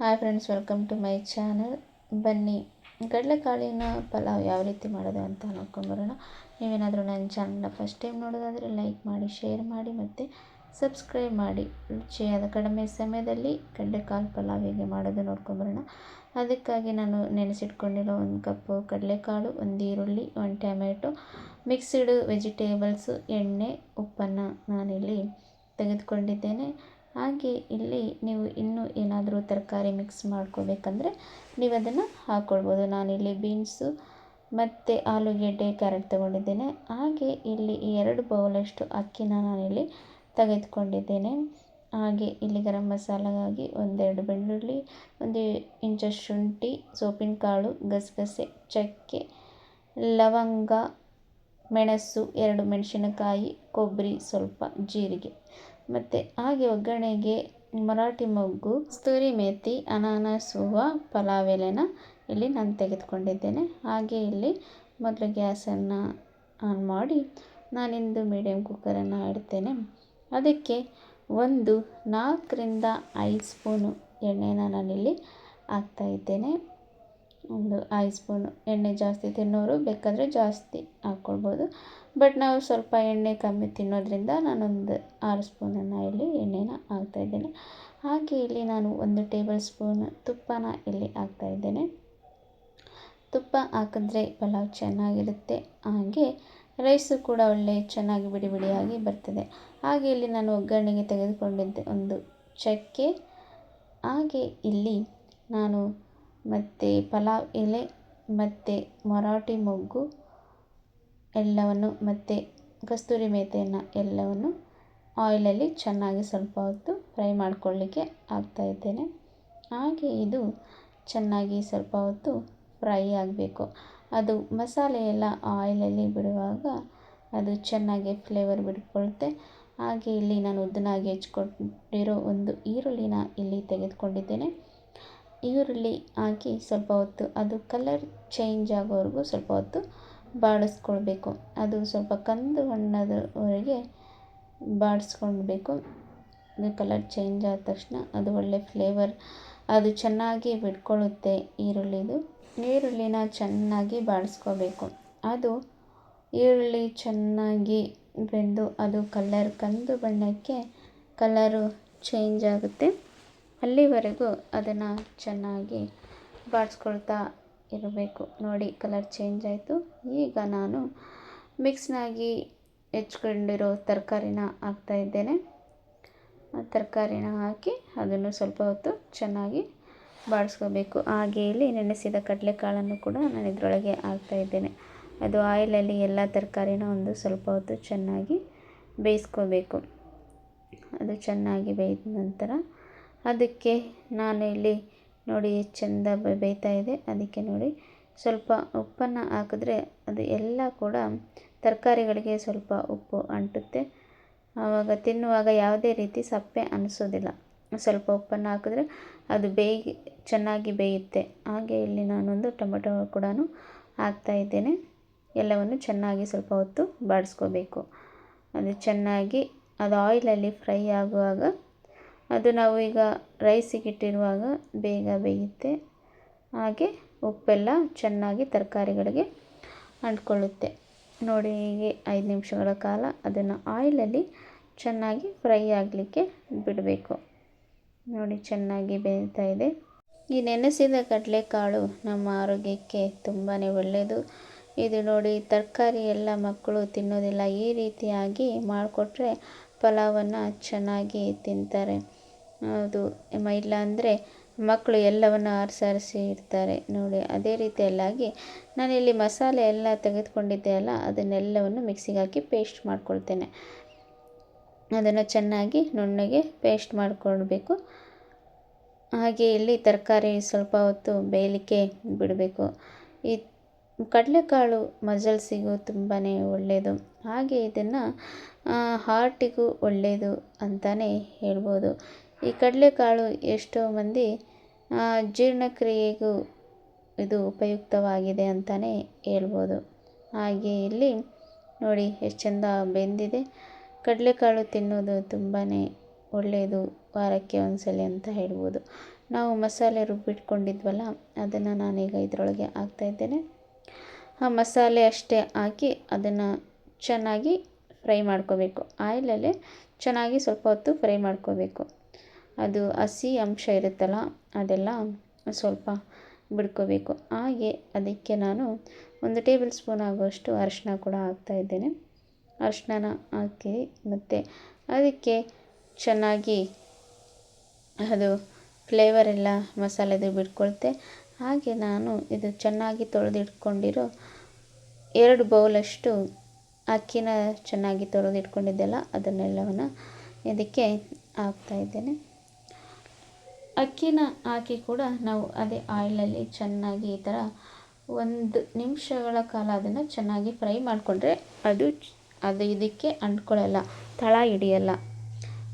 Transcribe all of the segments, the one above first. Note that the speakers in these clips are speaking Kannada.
Hi friends welcome to my channel ಬನ್ನಿ, ಕಡಲೆಕಾಳಿನ ಪಲಾವ್ ಯಾವ ರೀತಿ ಮಾಡೋದು ಅಂತ ನೋಡ್ಕೊಂಬರೋಣ ನೀವೇನಾದರೂ ನನ್ನ ಚಾನಲ್ನ ಫಸ್ಟ್ ಟೈಮ್ ನೋಡೋದಾದರೆ ಲೈಕ್ ಮಾಡಿ ಶೇರ್ ಮಾಡಿ ಮತ್ತು ಸಬ್ಸ್ಕ್ರೈಬ್ ಮಾಡಿ. ರುಚಿಯಾದ ಕಡಿಮೆ ಸಮಯದಲ್ಲಿ ಕಡಲೆಕಾಳು ಪಲಾವ್ ಹೇಗೆ ಮಾಡೋದು ನೋಡ್ಕೊಂಬರೋಣ ಅದಕ್ಕಾಗಿ ನಾನು ನೆನೆಸಿಟ್ಕೊಂಡಿರೋ ಒಂದು ಕಪ್ಪು ಕಡಲೆಕಾಳು, ಒಂದು ಈರುಳ್ಳಿ, ಒಂದು ಟೊಮೆಟೊ ಮಿಕ್ಸ್ಡ್ ವೆಜಿಟೇಬಲ್ಸು ಎಣ್ಣೆ, ಉಪ್ಪನ್ನು ನಾನಿಲ್ಲಿ ತೆಗೆದುಕೊಂಡಿದ್ದೇನೆ. ಹಾಗೆ ಇಲ್ಲಿ ನೀವು ಇನ್ನೂ ಏನಾದರೂ ತರಕಾರಿ ಮಿಕ್ಸ್ ಮಾಡ್ಕೋಬೇಕಂದ್ರೆ ನೀವು ಅದನ್ನು ಹಾಕ್ಕೊಳ್ಬೋದು ನಾನಿಲ್ಲಿ ಬೀನ್ಸು ಮತ್ತು ಆಲೂಗೆಡ್ಡೆ ಕ್ಯಾರೆಟ್ ತೊಗೊಂಡಿದ್ದೇನೆ. ಹಾಗೆ ಇಲ್ಲಿ ಎರಡು ಬೌಲಷ್ಟು ಅಕ್ಕಿನ ನಾನಿಲ್ಲಿ ತೆಗೆದುಕೊಂಡಿದ್ದೇನೆ. ಹಾಗೆ ಇಲ್ಲಿ ಗರಂ ಮಸಾಲಗಾಗಿ ಒಂದೆರಡು ಬೆಳ್ಳುಳ್ಳಿ, ಒಂದು ಇಂಚಷ್ಟು ಶುಂಠಿ, ಸೋಪಿನ ಕಾಳು, ಗಸಗಸೆ, ಚಕ್ಕೆ, ಲವಂಗ, ಮೆಣಸು, ಎರಡು ಮೆಣಸಿನಕಾಯಿ, ಕೊಬ್ಬರಿ, ಸ್ವಲ್ಪ ಜೀರಿಗೆ. ಮತ್ತು ಹಾಗೆ ಒಗ್ಗರಣೆಗೆ ಮರಾಠಿ ಮೊಗ್ಗು ಕಸ್ತೂರಿ ಮೇಥಿ ಅನಾನಸ್, ಹೂವು, ಪಲಾವ್, ಎಲೆನ ಇಲ್ಲಿ ನಾನು ತೆಗೆದುಕೊಂಡಿದ್ದೇನೆ. ಹಾಗೆ ಇಲ್ಲಿ ಮೊದಲು ಗ್ಯಾಸನ್ನು ಆನ್ ಮಾಡಿ ನಾನಿಂದು ಮೀಡಿಯಮ್ ಕುಕ್ಕರನ್ನು ಇಡ್ತೇನೆ ಅದಕ್ಕೆ ಒಂದು ನಾಲ್ಕರಿಂದ ಐದು ಸ್ಪೂನು ಎಣ್ಣೆನ ನಾನಿಲ್ಲಿ ಹಾಕ್ತಾಯಿದ್ದೇನೆ ಒಂದು ಐ ಸ್ಪೂನು ಎಣ್ಣೆ ಜಾಸ್ತಿ ತಿನ್ನೋರು ಬೇಕಾದರೆ ಜಾಸ್ತಿ ಹಾಕ್ಕೊಳ್ಬೋದು. ಬಟ್ ನಾವು ಸ್ವಲ್ಪ ಎಣ್ಣೆ ಕಮ್ಮಿ ತಿನ್ನೋದ್ರಿಂದ ನಾನೊಂದು ಆರು ಸ್ಪೂನನ್ನು ಇಲ್ಲಿ ಎಣ್ಣೆನ ಹಾಕ್ತಾಯಿದ್ದೇನೆ ಹಾಗೆ ಇಲ್ಲಿ ನಾನು ಒಂದು ಟೇಬಲ್ ಸ್ಪೂನ್ ತುಪ್ಪನ ಇಲ್ಲಿ ಹಾಕ್ತಾಯಿದ್ದೇನೆ ತುಪ್ಪ ಹಾಕಿದ್ರೆ ಪಲಾವ್ ಚೆನ್ನಾಗಿರುತ್ತೆ. ಹಾಗೆ ರೈಸು ಕೂಡ ಒಳ್ಳೆ ಚೆನ್ನಾಗಿ ಬಿಡಿ ಬಿಡಿಯಾಗಿ ಬರ್ತದೆ. ಹಾಗೆ ಇಲ್ಲಿ ನಾನು ಒಗ್ಗರಣೆಗೆ ತೆಗೆದುಕೊಂಡಿದ್ದೆ ಒಂದು ಚಕ್ಕೆ. ಹಾಗೆ ಇಲ್ಲಿ ನಾನು ಮತ್ತು ಪಲಾವ್ ಎಲೆ, ಮತ್ತು ಮರಾಠಿ ಮೊಗ್ಗು ಎಲ್ಲವನ್ನು, ಮತ್ತು ಕಸ್ತೂರಿ ಮೇಥಿಯನ್ನು ಎಲ್ಲವನ್ನು ಆಯಿಲಲ್ಲಿ ಚೆನ್ನಾಗಿ ಸ್ವಲ್ಪ ಹೊತ್ತು ಫ್ರೈ ಮಾಡ್ಕೊಳ್ಳಿಕ್ಕೆ ಹಾಕ್ತಾಯಿದ್ದೇನೆ ಹಾಗೆ ಇದು ಚೆನ್ನಾಗಿ ಸ್ವಲ್ಪ ಹೊತ್ತು ಫ್ರೈ ಆಗಬೇಕು. ಅದು ಮಸಾಲೆ ಎಲ್ಲ ಆಯಿಲಲ್ಲಿ ಬಿಡುವಾಗ ಅದು ಚೆನ್ನಾಗಿ ಫ್ಲೇವರ್ ಬಿಟ್ಕೊಳುತ್ತೆ. ಹಾಗೆ ಇಲ್ಲಿ ನಾನು ಉದ್ದನಾಗಿ ಹೆಚ್ಕೊಂಡಿರೋ ಒಂದು ಈರುಳ್ಳಿನ ಇಲ್ಲಿ ತೆಗೆದುಕೊಂಡಿದ್ದೇನೆ. ಈರುಳ್ಳಿ ಹಾಕಿ ಸ್ವಲ್ಪ ಹೊತ್ತು, ಅದು ಕಲರ್ ಚೇಂಜ್ ಆಗೋವರೆಗೂ ಸ್ವಲ್ಪ ಹೊತ್ತು ಬಾಡಿಸ್ಕೊಳ್ಬೇಕು. ಅದು ಸ್ವಲ್ಪ ಕಂದು ಬಣ್ಣದವರೆಗೆ ಬಾಡಿಸ್ಕೊಳ್ಬೇಕು. ಅದು ಕಲರ್ ಚೇಂಜ್ ಆದ ತಕ್ಷಣ ಅದು ಒಳ್ಳೆ ಫ್ಲೇವರ್ ಅದು ಚೆನ್ನಾಗಿ ಬಿಟ್ಕೊಳ್ಳುತ್ತೆ ಈರುಳ್ಳಿದು. ಈರುಳ್ಳಿನ ಚೆನ್ನಾಗಿ ಬಾಡಿಸ್ಕೋಬೇಕು ಅದು ಈರುಳ್ಳಿ ಚೆನ್ನಾಗಿ ಬೆಂದು ಅದು ಕಲರ್ ಕಂದು ಬಣ್ಣಕ್ಕೆ ಕಲರು ಚೇಂಜ್ ಆಗುತ್ತೆ. ಅಲ್ಲಿವರೆಗೂ ಅದನ್ನು ಚೆನ್ನಾಗಿ ಬಾಡಿಸ್ಕೊಳ್ತಾ ಇರಬೇಕು. ನೋಡಿ ಕಲರ್ ಚೇಂಜ್ ಆಯಿತು. ಈಗ ನಾನು ಮಿಕ್ಸ್ನಾಗಿ ಹೆಚ್ಕೊಂಡಿರೋ ತರಕಾರಿನ ಹಾಕ್ತಾಯಿದ್ದೇನೆ ಆ ತರಕಾರಿನ ಹಾಕಿ ಅದನ್ನು ಸ್ವಲ್ಪ ಹೊತ್ತು ಚೆನ್ನಾಗಿ ಬಾಡಿಸ್ಕೋಬೇಕು. ಹಾಗೆ ಇಲ್ಲಿ ನೆನೆಸಿದ ಕಡಲೆಕಾಳನ್ನು ಕೂಡ ನಾನು ಇದರೊಳಗೆ ಹಾಕ್ತಾ ಇದ್ದೇನೆ. ಅದು ಆಯಿಲಲ್ಲಿ ಎಲ್ಲ ತರಕಾರಿನ ಒಂದು ಸ್ವಲ್ಪ ಹೊತ್ತು ಚೆನ್ನಾಗಿ ಬೇಯಿಸ್ಕೋಬೇಕು. ಅದು ಚೆನ್ನಾಗಿ ಬೇಯ್ದ ನಂತರ ಅದಕ್ಕೆ ನಾನು ಇಲ್ಲಿ ನೋಡಿ ಚೆಂದ ಬೇಯ್ತಾ ಇದೆ. ಅದಕ್ಕೆ ನೋಡಿ ಸ್ವಲ್ಪ ಉಪ್ಪನ್ನು ಹಾಕಿದ್ರೆ ಅದು ಎಲ್ಲ ಕೂಡ ತರಕಾರಿಗಳಿಗೆ ಸ್ವಲ್ಪ ಉಪ್ಪು ಅಂಟುತ್ತೆ. ಆವಾಗ ತಿನ್ನುವಾಗ ಯಾವುದೇ ರೀತಿ ಸಪ್ಪೆ ಅನಿಸೋದಿಲ್ಲ. ಸ್ವಲ್ಪ ಉಪ್ಪನ್ನು ಹಾಕಿದ್ರೆ ಅದು ಬೇಯಿ, ಚೆನ್ನಾಗಿ ಬೇಯುತ್ತೆ. ಹಾಗೆ ಇಲ್ಲಿ ನಾನೊಂದು ಟೊಮೆಟೊ ಕೂಡ ಹಾಕ್ತಾ ಇದ್ದೇನೆ. ಎಲ್ಲವನ್ನು ಚೆನ್ನಾಗಿ ಸ್ವಲ್ಪ ಹೊತ್ತು ಬಾಡಿಸ್ಕೋಬೇಕು. ಅದು ಚೆನ್ನಾಗಿ ಅದು ಆಯಿಲಲ್ಲಿ ಫ್ರೈ ಆಗುವಾಗ ಅದು ನಾವು ಈಗ ರೈಸಿಗೆ ಇಟ್ಟಿರುವಾಗ ಬೇಗ ಬೇಯುತ್ತೆ. ಹಾಗೆ ಉಪ್ಪೆಲ್ಲ ಚೆನ್ನಾಗಿ ತರಕಾರಿಗಳಿಗೆ ಅಂಟ್ಕೊಳ್ಳುತ್ತೆ. ನೋಡಿ, ಹೀಗೆ ಐದು ನಿಮಿಷಗಳ ಕಾಲ ಅದನ್ನು ಆಯಿಲಲ್ಲಿ ಚೆನ್ನಾಗಿ ಫ್ರೈ ಆಗಲಿಕ್ಕೆ ಬಿಡಬೇಕು. ನೋಡಿ, ಚೆನ್ನಾಗಿ ಬೇಯ್ತಾ ಇದೆ. ಈ ನೆನೆಸಿದ ಕಡಲೆಕಾಳು ನಮ್ಮ ಆರೋಗ್ಯಕ್ಕೆ ತುಂಬಾ ಒಳ್ಳೆಯದು. ಇದು ನೋಡಿ, ತರಕಾರಿ ಎಲ್ಲ ಮಕ್ಕಳು ತಿನ್ನೋದಿಲ್ಲ. ಈ ರೀತಿಯಾಗಿ ಮಾಡಿಕೊಟ್ರೆ ಪಲಾವನ್ನು ಚೆನ್ನಾಗಿ ತಿಂತಾರೆ. ಅದು ಇಲ್ಲ ಅಂದರೆ ಮಕ್ಕಳು ಎಲ್ಲವನ್ನು ಆರಿಸಾರಿಸಿ ಇಡ್ತಾರೆ ನೋಡಿ. ಅದೇ ರೀತಿಯಲ್ಲಾಗಿ ನಾನಿಲ್ಲಿ ಮಸಾಲೆ ಎಲ್ಲ ತೆಗೆದುಕೊಂಡಿದ್ದೆ ಅಲ್ಲ, ಅದನ್ನೆಲ್ಲವನ್ನು ಮಿಕ್ಸಿಗೆ ಹಾಕಿ ಪೇಸ್ಟ್ ಮಾಡ್ಕೊಳ್ತೇನೆ. ಅದನ್ನು ಚೆನ್ನಾಗಿ ನುಣ್ಣಗೆ ಪೇಸ್ಟ್ ಮಾಡಿಕೊಳ್ಬೇಕು. ಹಾಗೆ ಇಲ್ಲಿ ತರಕಾರಿ ಸ್ವಲ್ಪ ಹೊತ್ತು ಬೇಯಲಿಕ್ಕೆ ಬಿಡಬೇಕು. ಈ ಕಡಲೆಕಾಳು ಮಜಲ್ಸಿಗೂ ತುಂಬಾ ಒಳ್ಳೆಯದು ಹಾಗೆ ಇದನ್ನು ಹಾರ್ಟಿಗೂ ಒಳ್ಳೆಯದು ಅಂತಲೇ ಹೇಳ್ಬೋದು. ಈ ಕಡಲೆಕಾಳು ಎಷ್ಟೋ ಮಂದಿ ಜೀರ್ಣಕ್ರಿಯೆಗೂ ಇದು ಉಪಯುಕ್ತವಾಗಿದೆ ಅಂತಲೇ ಹೇಳ್ಬೋದು. ಹಾಗೆ ಇಲ್ಲಿ ನೋಡಿ ಎಷ್ಟು ಚೆಂದ ಬೆಂದಿದೆ. ಕಡಲೆಕಾಳು ತಿನ್ನೋದು ತುಂಬಾ ಒಳ್ಳೆಯದು ವಾರಕ್ಕೆ ಒಂದ್ಸಲ ಅಂತ ಹೇಳ್ಬೋದು. ನಾವು ಮಸಾಲೆ ರುಬ್ಬಿಟ್ಕೊಂಡಿದ್ವಲ್ಲ, ಅದನ್ನು ನಾನೀಗ ಇದರೊಳಗೆ ಹಾಕ್ತಾಯಿದ್ದೇನೆ ಆ ಮಸಾಲೆ ಅಷ್ಟೇ ಹಾಕಿ ಅದನ್ನು ಚೆನ್ನಾಗಿ ಫ್ರೈ ಮಾಡ್ಕೋಬೇಕು. ಆಯಿಲಲ್ಲೇ ಚೆನ್ನಾಗಿ ಸ್ವಲ್ಪ ಹೊತ್ತು ಫ್ರೈ ಮಾಡ್ಕೋಬೇಕು. ಅದು ಹಸಿ ಅಂಶ ಇರುತ್ತಲ್ಲ, ಅದೆಲ್ಲ ಸ್ವಲ್ಪ ಬಿಡ್ಕೋಬೇಕು. ಹಾಗೆ ಅದಕ್ಕೆ ನಾನು ಒಂದು ಟೇಬಲ್ ಸ್ಪೂನ್ ಆಗುವಷ್ಟು ಅರಿಶಿನ ಕೂಡ ಹಾಕ್ತಾಯಿದ್ದೇನೆ ಅರಿಶಿನ ಹಾಕಿ ಮತ್ತು ಅದಕ್ಕೆ ಚೆನ್ನಾಗಿ ಅದು ಫ್ಲೇವರ್ ಎಲ್ಲ ಮಸಾಲೆದು ಬಿಟ್ಕೊಳ್ತೆ ಹಾಗೆ ನಾನು ಇದು ಚೆನ್ನಾಗಿ ತೊಳೆದಿಟ್ಕೊಂಡಿರೋ ಎರಡು ಬೌಲಷ್ಟು ಅಕ್ಕಿನ ಚೆನ್ನಾಗಿ ತೊಳೆದಿಟ್ಕೊಂಡಿದ್ದೆಲ್ಲ, ಅದನ್ನೆಲ್ಲವನ್ನು ಇದಕ್ಕೆ ಹಾಕ್ತಾಯಿದ್ದೇನೆ ಅಕ್ಕಿನ ಹಾಕಿ ಕೂಡ ನಾವು ಅದೇ ಆಯಿಲಲ್ಲಿ ಚೆನ್ನಾಗಿ ಈ ಥರ ಒಂದು ನಿಮಿಷಗಳ ಕಾಲ ಅದನ್ನು ಚೆನ್ನಾಗಿ ಫ್ರೈ ಮಾಡಿಕೊಂಡ್ರೆ ಅದು ಅದು ಇದಕ್ಕೆ ಅಂಟ್ಕೊಳ್ಳಲ್ಲ, ತಳ ಹಿಡಿಯಲ್ಲ.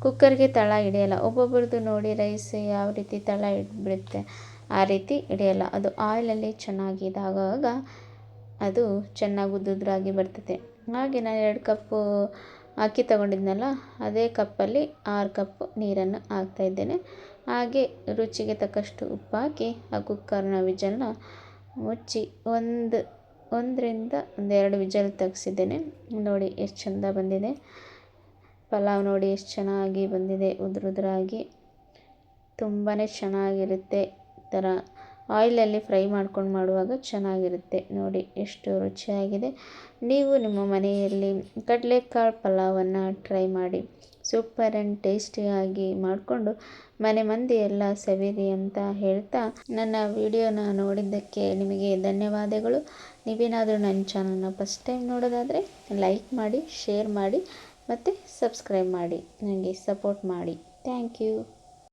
ಕುಕ್ಕರ್ಗೆ ತಳ ಹಿಡಿಯಲ್ಲ. ಒಬ್ಬೊಬ್ರದ್ದು ನೋಡಿ ರೈಸ್ ಯಾವ ರೀತಿ ತಳ ಹಿಡಿಬಿಡುತ್ತೆ ಆ ರೀತಿ ಹಿಡಿಯಲ್ಲ. ಅದು ಆಯಿಲಲ್ಲಿ ಚೆನ್ನಾಗಿ ಇದಾಗುವಾಗ ಅದು ಚೆನ್ನಾಗಿ ಉದ್ದುದ್ರಾಗಿ ಬರ್ತದೆ. ಹಾಗೆ ನಾನು ಎರಡು ಕಪ್ಪು ಅಕ್ಕಿ ತಗೊಂಡಿದ್ನಲ್ಲ, ಅದೇ ಕಪ್ಪಲ್ಲಿ ಆರು ಕಪ್ಪು ನೀರನ್ನು ಹಾಕ್ತಾಯಿದ್ದೇನೆ ಹಾಗೆ ರುಚಿಗೆ ತಕ್ಕಷ್ಟು ಉಪ್ಪು ಹಾಕಿ ಆ ಕುಕ್ಕರ್ನ ವಿಜಲ್ನ ಮುಚ್ಚಿ ಒಂದು, ಒಂದರಿಂದ ಒಂದೆರಡು ವಿಜಲ್ ತೆಗ್ಸಿದ್ದೇನೆ. ನೋಡಿ ಎಷ್ಟು ಚೆಂದ ಬಂದಿದೆ. ಪಲಾವ್ ನೋಡಿ ಎಷ್ಟು ಚೆನ್ನಾಗಿ ಬಂದಿದೆ, ಉದುರುದ್ರಾಗಿ. ತುಂಬಾ ಚೆನ್ನಾಗಿರುತ್ತೆ ಈ ಥರ ಆಯಿಲಲ್ಲಿ ಫ್ರೈ ಮಾಡ್ಕೊಂಡು ಮಾಡುವಾಗ ಚೆನ್ನಾಗಿರುತ್ತೆ. ನೋಡಿ, ಎಷ್ಟು ರುಚಿಯಾಗಿದೆ. ನೀವು ನಿಮ್ಮ ಮನೆಯಲ್ಲಿ ಕಡಲೆಕಾಳು ಪಲಾವನ್ನು ಟ್ರೈ ಮಾಡಿ. ಸೂಪರ್ ಆ್ಯಂಡ್ ಟೇಸ್ಟಿಯಾಗಿ ಮಾಡಿಕೊಂಡು ಮನೆ ಮಂದಿ ಎಲ್ಲ ಸವಿರಿ ಅಂತ ಹೇಳ್ತಾ ನನ್ನ ವಿಡಿಯೋನ ನೋಡಿದ್ದಕ್ಕೆ ನಿಮಗೆ ಧನ್ಯವಾದಗಳು. ನೀವೇನಾದರೂ ನನ್ನ ಚಾನಲ್ನ ಫಸ್ಟ್ ಟೈಮ್ ನೋಡೋದಾದರೆ ಲೈಕ್ ಮಾಡಿ, ಶೇರ್ ಮಾಡಿ, ಮತ್ತು ಸಬ್ಸ್ಕ್ರೈಬ್ ಮಾಡಿ. ನನಗೆ ಸಪೋರ್ಟ್ ಮಾಡಿ. Thank you.